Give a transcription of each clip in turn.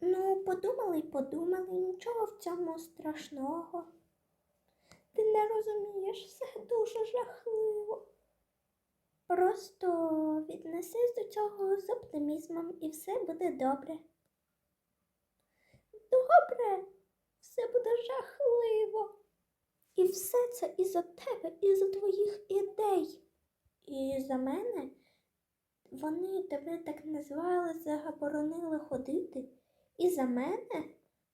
Ну, подумали й подумали, нічого в цьому страшного. Ти не розумієш, все дуже жахливо. Просто віднесись до цього з оптимізмом і все буде добре. Добре, все буде жахливо. І все це із-за тебе, із-за твоїх ідей. І за мене вони тебе так назвали, заборонили ходити. І за мене?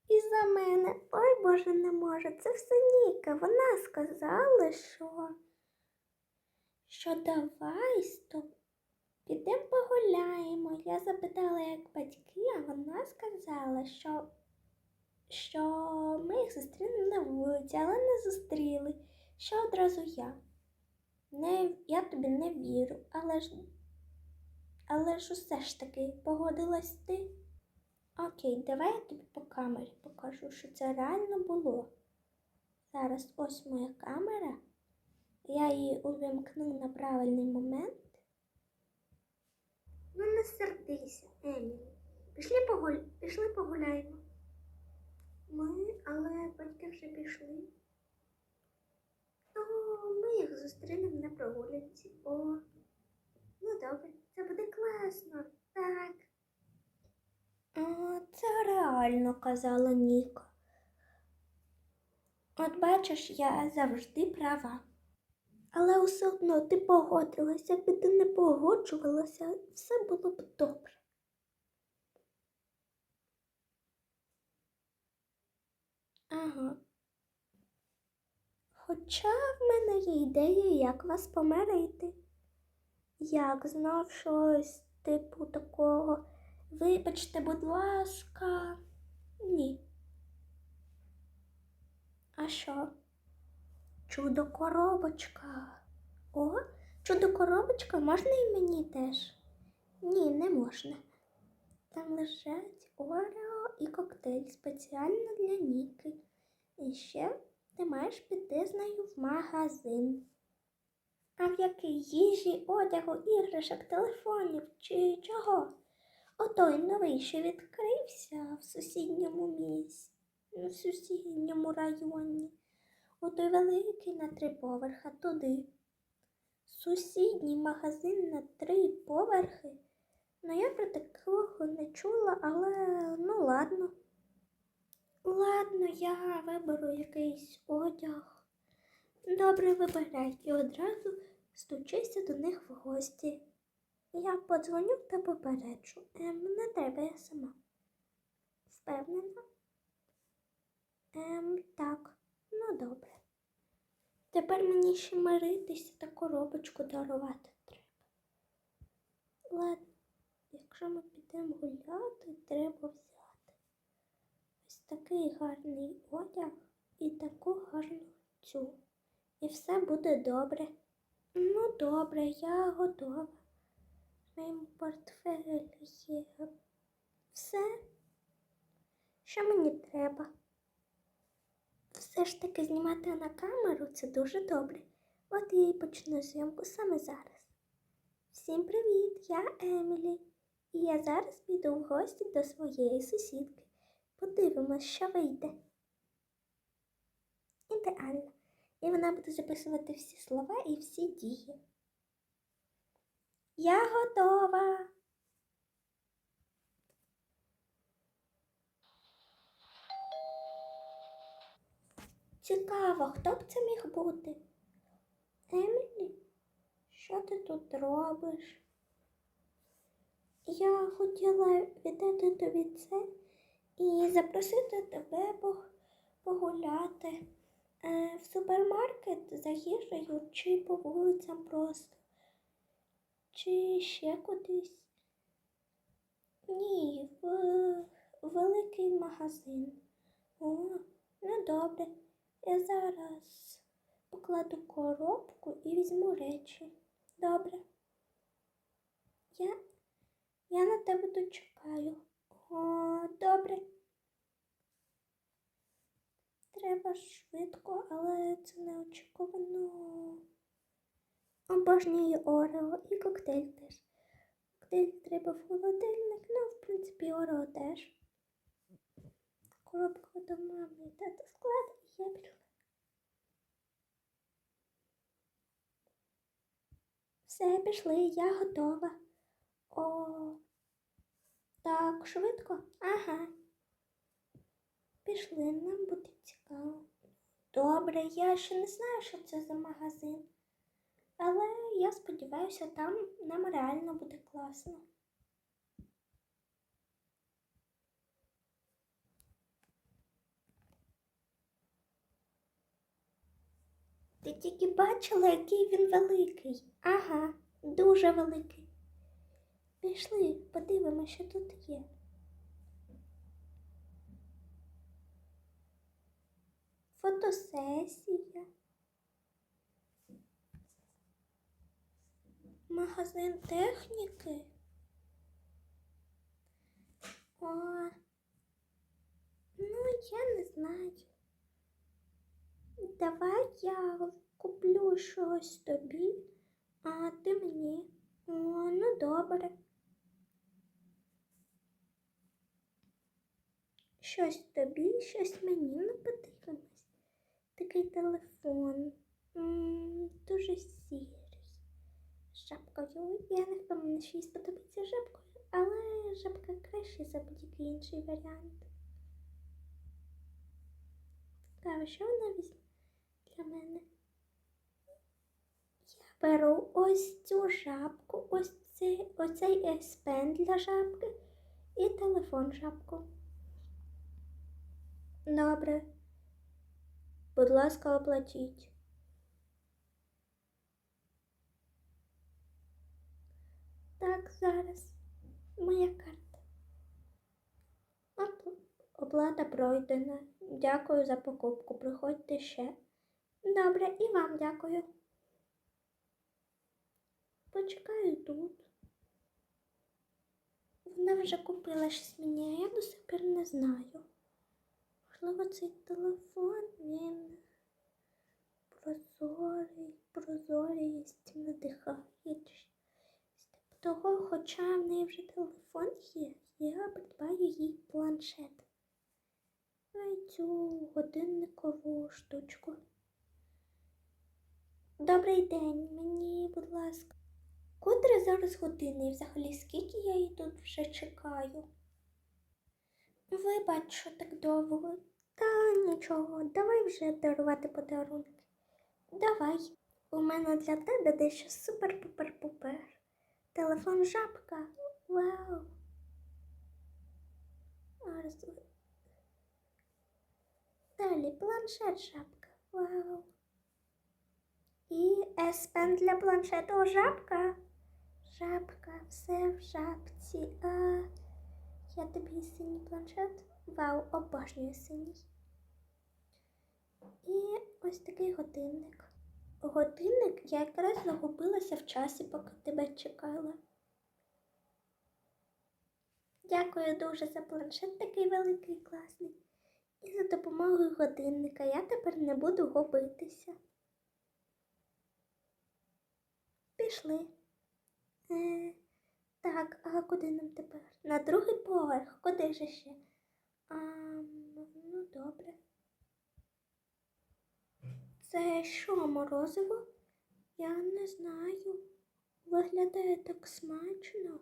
І за мене. Ой Боже, не може. Це все Ніка. Вона сказала, що, що давай стоп. Підемо погуляємо. Я запитала, як батьки, а вона сказала, що, що ми їх зустрінемо на вулиці, але не зустріли. Що одразу я. Не, я тобі не вірю, але ж, але ж усе ж таки погодилась ти. Окей, давай я тобі по камері покажу, що це реально було. Зараз ось моя камера. Я її увімкну на правильний момент. Ну не сердися, Емілі. Пішли, погуль... Пішли погуляємо. Ми, але батьки вже пішли. То ми їх зустрінемо на прогулянці. О, ну добре, це буде класно. Так. Це реально казала Ніка. От бачиш, я завжди права. Але все одно ти погодилася, якби ти не погоджувалася, все було б добре. Ага. Хоча в мене є ідея, як вас помирити. Як знав щось типу такого. Вибачте, будь ласка. Ні. А що? Чудо коробочка. О, чудо коробочка можна і мені теж? Ні, не можна. Там лежать Орео і коктейль спеціально для Ніки. І ще ти маєш піти з нею в магазин. А в який їжі, одягу, іграшок, телефонів чи чого? Отой новий, що відкрився в сусідньому місті, в сусідньому районі. Отой великий на три поверха туди. Сусідній магазин на три поверхи. Ну, я про такого не чула, але ну ладно. Ладно, я виберу якийсь одяг. Добре, вибирай і одразу стучися до них в гості. Я подзвоню та попереджу. Ем, не треба я сама. Впевнена? Ем, так, ну добре. Тепер мені ще миритися та коробочку дарувати треба. Ладно, якщо ми підемо гуляти, треба взяти ось такий гарний одяг і таку гарну цю. І все буде добре. Ну, добре, я готова. Моєму портфелі є все, що мені треба. Все ж таки знімати на камеру це дуже добре. От я і почну зйомку саме зараз. Всім привіт! Я Емілі. І я зараз піду в гості до своєї сусідки. Подивимось, що вийде. Ідеально. І вона буде записувати всі слова і всі дії. Я готова. Цікаво, хто б це міг бути? Емілі, що ти тут робиш? Я хотіла віддати тобі це і запросити тебе погуляти е, в супермаркет за їжею чи по вулицям просто. Чи ще кудись? Ні, в, великий магазин. О, ну добре. Я зараз покладу коробку і візьму речі. Добре. Я, я на тебе тут чекаю. О, добре. Треба швидко, але це неочікувано. Обожнюю Орео і коктейль теж. Коктейль треба в холодильник, ну, в принципі, Орео теж. коробку до мами і тата склад, і я пішла. Все, пішли, я готова. О, так, швидко? Ага. Пішли, нам буде цікаво. Добре, я ще не знаю, що це за магазин. Сподіваюся, там нам реально буде класно. Ти тільки бачила, який він великий. Ага, дуже великий. Пішли, подивимося, що тут є. Фотосесія. Магазин техніки. О, ну я не знаю. Давай я куплю щось тобі, а ти мені. О, ну добре. Щось тобі, щось мені, ну подивимось. Такий телефон. м дуже сірий. Жабкою. Я не впевнена, що їй сподобається жабкою, але жабка краще за будь-який інший варіант. Цікаво, що вона візьме для мене? Я беру ось цю жабку, ось цей, оцей еспен для жабки і телефон жабку. Добре. Будь ласка, оплатіть. Так, зараз. Моя карта. Оп- Оплата пройдена. Дякую за покупку. Приходьте ще. Добре, і вам дякую. Почекаю тут. Вона вже купила щось мені, а я до сих пір не знаю. Можливо, цей телефон він прозорий, прозорість надихає. Того, хоча в неї вже телефон є, я придбаю їй планшет. Ай, цю годинникову штучку. Добрий день, мені, будь ласка. Котре зараз години і взагалі скільки я її тут вже чекаю? Вибач, що так довго. Та нічого, давай вже дарувати подарунки. Давай. У мене для тебе дещо супер-пупер-пупер. Телефон жабка. Вау. Далі планшет жабка. Вау. І еспен для планшету жабка. Жабка, все в жабці. А, я тобі синій планшет. Вау, обожнюю синій. І ось такий годинник. Годинник я якраз загубилася в часі, поки тебе чекала. Дякую дуже за планшет такий великий класний. І за допомогою годинника я тепер не буду губитися. Пішли. Е, так, а куди нам тепер? На другий поверх. Куди же ще? А, ну добре. Це що, морозиво? Я не знаю. Виглядає так смачно.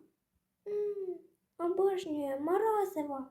М, обожнює морозиво.